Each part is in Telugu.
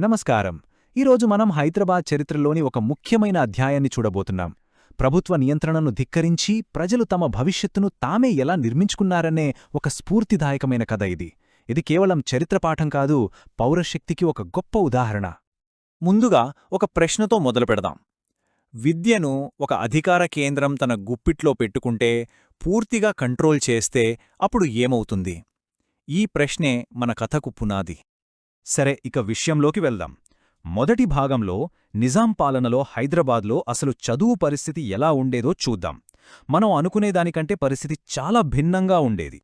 నమస్కారం. ఈరోజు మనం హైదరాబాద్ చరిత్రలోని ఒక ముఖ్యమైన అధ్యాయాన్ని చూడబోతున్నాం. ప్రభుత్వ నియంత్రణను ధిక్కరించి ప్రజలు తమ భవిష్యత్తును తామే ఎలా నిర్మించుకున్నారనే ఒక స్ఫూర్తిదాయకమైన కథ ఇది. ఇది కేవలం చరిత్రపాఠం కాదు పౌరశక్తికి ఒక గొప్ప ఉదాహరణ. ముందుగా ఒక ప్రశ్నతో మొదలుపెడదాం విద్యను ఒక అధికార కేంద్రం తన గుప్పిట్లో పెట్టుకుంటే పూర్తిగా కంట్రోల్ చేస్తే అప్పుడు ఏమవుతుంది? ఈ ప్రశ్నే మన కథకు పునాది. సరే ఇక విషయంలోకి వెళ్దాం. మొదటి భాగంలో నిజాం పాలనలో హైదరాబాద్లో అసలు చదువు పరిస్థితి ఎలా ఉండేదో చూద్దాం. మనం అనుకునేదానికంటే పరిస్థితి చాలా భిన్నంగా ఉండేది.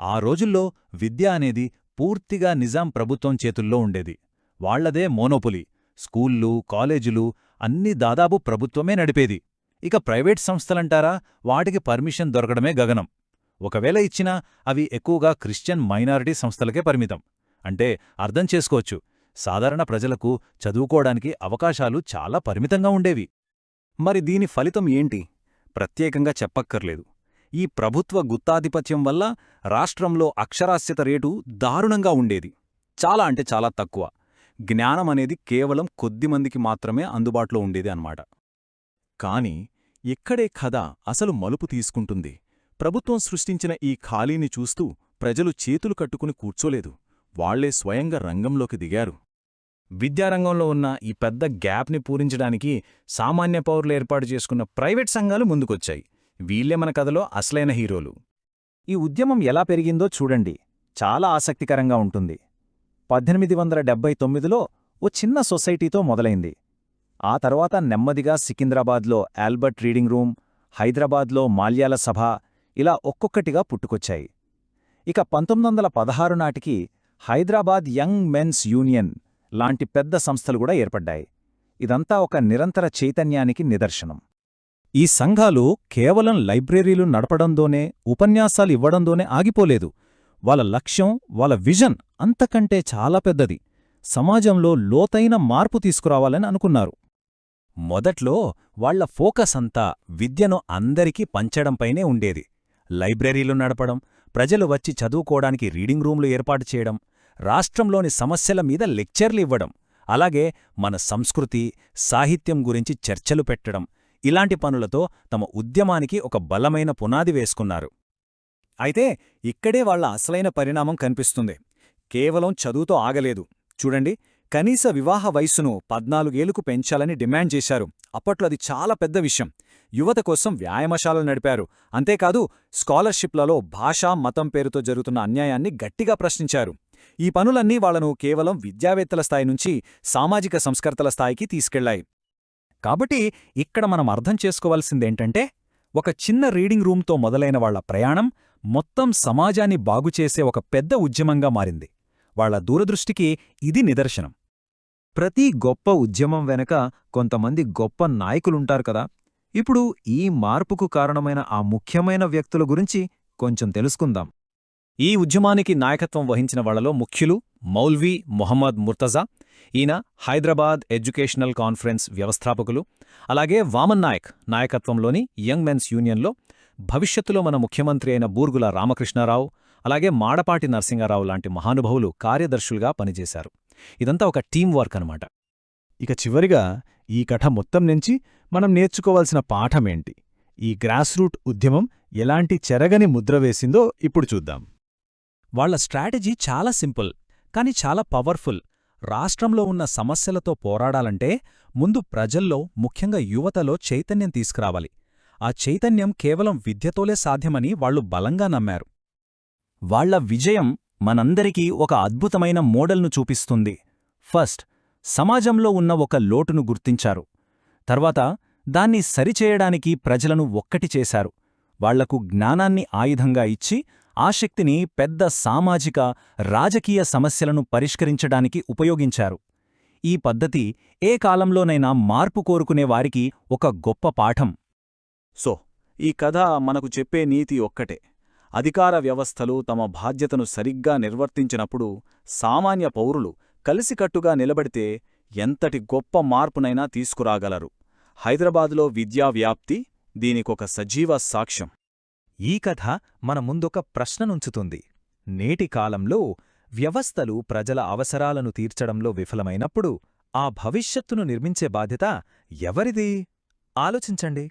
ఆ రోజుల్లో విద్య అనేది పూర్తిగా నిజాం ప్రభుత్వం చేతుల్లో ఉండేది. వాళ్ళదే మోనోపులి. స్కూళ్ళు కాలేజీలు అన్నీ దాదాపు ప్రభుత్వమే నడిపేది. ఇక ప్రైవేట్ సంస్థలంటారా? వాటికి పర్మిషన్ దొరకడమే గగనం. ఒకవేళ ఇచ్చినా అవి ఎక్కువగా క్రిస్టియన్ మైనారిటీ సంస్థలకే పరిమితం. అంటే అర్థం చేసుకోవచ్చు. సాధారణ ప్రజలకు చదువుకోవడానికి అవకాశాలు చాలా పరిమితంగా ఉండేవి. మరి దీని ఫలితం ఏంటి? ప్రత్యేకంగా చెప్పక్కర్లేదు. ఈ ప్రభుత్వ గుత్తాధిపత్యం వల్ల రాష్ట్రంలో అక్షరాస్యత రేటు దారుణంగా ఉండేది. చాలా అంటే చాలా తక్కువ. జ్ఞానం అనేది కేవలం కొద్దిమందికి మాత్రమే అందుబాటులో ఉండేది అన్నమాట. కాని ఇక్కడే కథ అసలు మలుపు తీసుకుంటుంది. ప్రభుత్వం సృష్టించిన ఈ ఖాళీని చూస్తూ ప్రజలు చేతులు కట్టుకుని కూర్చోలేదు. వాళ్ళే స్వయంగా రంగంలోకి దిగారు. విద్యారంగంలో ఉన్న ఈ పెద్ద గ్యాప్ని పూరించడానికి సామాన్య పౌరులు ఏర్పాటు చేసుకున్న ప్రైవేట్ సంఘాలు ముందుకొచ్చాయి. వీళ్ళే మన కథలో అసలైన హీరోలు. ఈ ఉద్యమం ఎలా పెరిగిందో చూడండి. చాలా ఆసక్తికరంగా ఉంటుంది. పద్దెనిమిది వందల డెబ్బై తొమ్మిదిలో ఓ చిన్న సొసైటీతో మొదలైంది. ఆ తర్వాత నెమ్మదిగా సికింద్రాబాద్లో ఆల్బర్ట్ రీడింగ్ రూమ్ హైదరాబాద్లో మాల్యాల సభ ఇలా ఒక్కొక్కటిగా పుట్టుకొచ్చాయి. ఇక పంతొమ్మిది వందల పదహారు నాటికి హైదరాబాద్ యంగ్ మెన్స్ యూనియన్ లాంటి పెద్ద సంస్థలు కూడా ఏర్పడ్డాయి. ఇదంతా ఒక నిరంతర చైతన్యానికి నిదర్శనం. ఈ సంఘాలు కేవలం లైబ్రరీలు నడపడంతోనే ఉపన్యాసాలు ఇవ్వడంతోనే ఆగిపోలేదు. వాళ్ళ లక్ష్యం వాళ్ళ విజన్ అంతకంటే చాలా పెద్దది. సమాజంలో లోతైన మార్పు తీసుకురావాలని అనుకున్నారు. మొదట్లో వాళ్ళ ఫోకస్ అంతా విద్యను అందరికీ పంచడంపైనే ఉండేది. లైబ్రరీలు నడపడం ప్రజలు వచ్చి చదువుకోవడానికి రీడింగ్ రూమ్లు ఏర్పాటు చేయడం రాష్ట్రంలోని సమస్యల మీద లెక్చర్లు ఇవ్వడం అలాగే మన సంస్కృతి సాహిత్యం గురించి చర్చలు పెట్టడం. ఇలాంటి పనులతో తమ ఉద్యమానికి ఒక బలమైన పునాది వేసుకున్నారు. అయితే ఇక్కడే వాళ్ళ అసలైన పరిణామం కనిపిస్తుంది. కేవలం చదువుతో ఆగలేదు. చూడండి కనీస వివాహ వయస్సును పద్నాలుగేళ్ళకు పెంచాలని డిమాండ్ చేశారు. అప్పట్లో అది చాలా పెద్ద విషయం. యువత కోసం వ్యాయామశాలలు నడిపారు. అంతేకాదు స్కాలర్షిప్లలో భాషా మతం పేరుతో జరుగుతున్న అన్యాయాన్ని గట్టిగా ప్రశ్నించారు. ఈ పనులన్నీ వాళ్ళను కేవలం విద్యావేత్తల స్థాయి నుంచి సామాజిక సంస్కర్తల స్థాయికి తీసుకెళ్ళాయి. కాబట్టి ఇక్కడ మనం అర్థం చేసుకోవాల్సిందేంటంటే ఒక చిన్న రీడింగ్ రూమ్తో మొదలైన వాళ్ళ ప్రయాణం మొత్తం సమాజాన్ని బాగుచేసే ఒక పెద్ద ఉద్యమంగా మారింది. వాళ్ళ దూరదృష్టికి ఇది నిదర్శనం. ప్రతి గొప్ప ఉద్యమం వెనక కొంతమంది గొప్ప నాయకులుంటారు కదా. ఇప్పుడు ఈ మార్పుకు కారణమైన ఆ ముఖ్యమైన వ్యక్తుల గురించి కొంచెం తెలుసుకుందాం. ఈ ఉద్యమానికి నాయకత్వం వహించిన వాళ్ళలో ముఖ్యులు మౌల్వీ మొహమ్మద్ ముర్తజా ఈయన హైదరాబాద్ ఎడ్యుకేషనల్ కాన్ఫరెన్స్ వ్యవస్థాపకులు అలాగే వామన్ నాయక్ నాయకత్వంలోని యంగ్ మెన్స్ యూనియన్లో భవిష్యత్తులో మన ముఖ్యమంత్రి అయిన బూర్గుల రామకృష్ణారావు అలాగే మాడపాటి నరసింగారావు లాంటి మహానుభవులు కార్యదర్శులుగా పనిచేశారు. ఇదంతా ఒక టీం వర్క్ అనమాట ఇక చివరిగా ఈ కథ మొత్తం నుంచి మనం నేర్చుకోవాల్సిన పాఠమేంటి ఈ గ్రాస్రూట్ ఉద్యమం ఎలాంటి చెరగని ముద్ర వేసిందో ఇప్పుడు చూద్దాం. వాళ్ళ స్ట్రాటజీ చాలా సింపుల్ కాని చాలా పవర్ఫుల్. రాష్ట్రంలో ఉన్న సమస్యలతో పోరాడాలంటే ముందు ప్రజల్లో ముఖ్యంగా యువతలో చైతన్యం తీసుకురావాలి. ఆ చైతన్యం కేవలం విద్యతోలే సాధ్యమని వాళ్ళు బలంగా నమ్మారు. వాళ్ళ విజయం మనందరికీ ఒక అద్భుతమైన మోడల్ను చూపిస్తుంది. ఫస్ట్ సమాజంలో ఉన్న ఒక లోటును గుర్తించారు. తర్వాత దాన్ని సరిచేయడానికి ప్రజలను ఒక్కటి చేశారు. వాళ్ళకు జ్ఞానాన్ని ఆయుధంగా ఇచ్చి ఆ శక్తిని పెద్ద సామాజిక రాజకీయ సమస్యలను పరిష్కరించడానికి ఉపయోగించారు. ఈ పద్ధతి ఏ కాలంలోనైనా మార్పు కోరుకునే వారికి ఒక గొప్ప పాఠం. సో ఈ కథ మనకు చెప్పే నీతి ఒక్కటే. అధికార వ్యవస్థలు తమ బాధ్యతను సరిగ్గా నిర్వర్తించినప్పుడు సామాన్య పౌరులు కలిసికట్టుగా నిలబడితే ఎంతటి గొప్ప మార్పునైనా తీసుకురాగలరు. హైదరాబాదులో విద్యా వ్యాప్తి దీనికొక సజీవ సాక్ష్యం. ఈ కథ మన ముందొక ప్రశ్ననుంచుతుంది. నేటి కాలంలో వ్యవస్థలు ప్రజల అవసరాలను తీర్చడంలో విఫలమైనప్పుడు ఆ భవిష్యత్తును నిర్మించే బాధ్యత ఎవరిది? ఆలోచించండి.